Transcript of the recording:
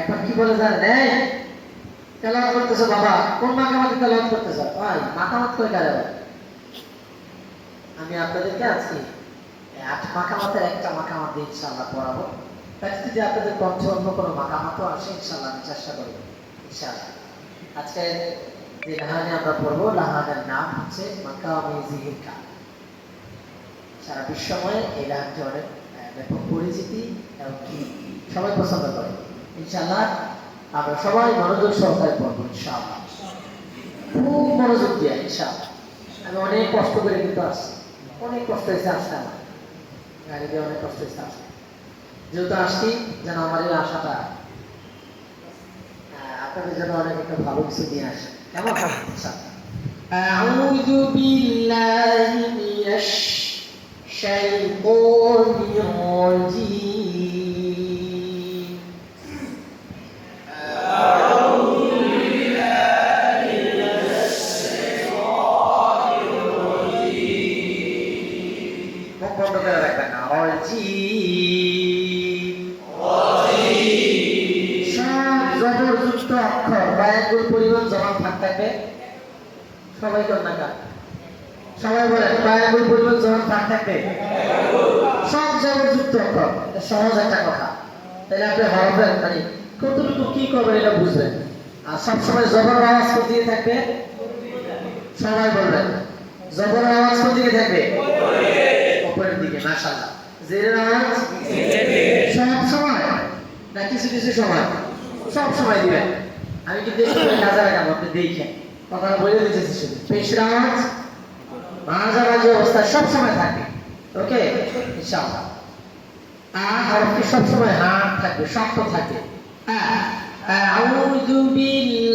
এখন কি বলে জানেন এই, তেলাওয়াত করতেছো বাবা, কোন মাকামাতে তেলাওয়াত করতেছো? ভাই মাকামাত কই কারে আমি আপনাদেরকে আজকে আট মাকামাতের একটা মাকামাত ইনশাআল্লাহ পড়াবো। তাই যদি আপনাদের কণ্ঠে অন্য কোনো মাকামাতও আসে, ইনশাআল্লাহ আমি চেষ্টা করব, ইনশাআল্লাহ। আজকে যে লাহানে আমরা পড়ব লাহানের নাম হচ্ছে মাকামে জিহিরকা সারা বিশ্বময়ে এই লাহানটি অনেক ব্যাপক পরিচিতি এবং সবাই পছন্দ করে। ইনশাআল্লাহ, আমরা সবাই মনোযোগ সহকারে পড়ব, ইনশাআল্লাহ। খুব মনোযোগ দিয়ে, ইনশাআল্লাহ। আমি অনেক কষ্ট করে কিন্তু আসছি। অনেক কষ্ট হয়েছে আসতে আমার। গাড়ি দিয়ে অনেক কষ্ট হয়েছে আসতে। যেহেতু আসছি, যেন আমার এই আশাটা আপনাদের জন্য অনেক একটা ভালো কিছু নিয়ে আসে। কেমন? ইনশাআল্লাহ। أعوذ بالله من الشيطان الرجيم মুখ বন্ধ করে রাখবেন না রজিম সব জবরযুক্ত অক্ষর বায়াগুল পরিমাণ জমা থাক থাকবে সবাই সবাই বলেন বায়াগুল পরিমাণ জমা থাক থাকবে। সব জবরযুক্ত অক্ষর সহজ একটা কথা। তাহলে আপনি হরফের মানে কতটুকু কি করবেন এটা বুঝবেন। আর সবসময় জবর আওয়াজ দিকে থাকবে? সবাই বলবেন। জবর আওয়াজ দিকে থাকবে? উপরের দিকে, মাশাআল্লাহ। জেরের আওয়াজ? সব না, কিছু কিছু সময়। সব সময় দিবেন। আমি কিন্তু কাজে লাগাবো, আপনি দেখেন। কথা বলে দিতেছি শুধু। পেশের আওয়াজ? মাঝামাঝি অবস্থা সবসময় থাকে। ওকে? ইনশাআল্লাহ। হরফটি সবসময় হাত থাকবে, শক্ত থাকে। আ- আউযু বি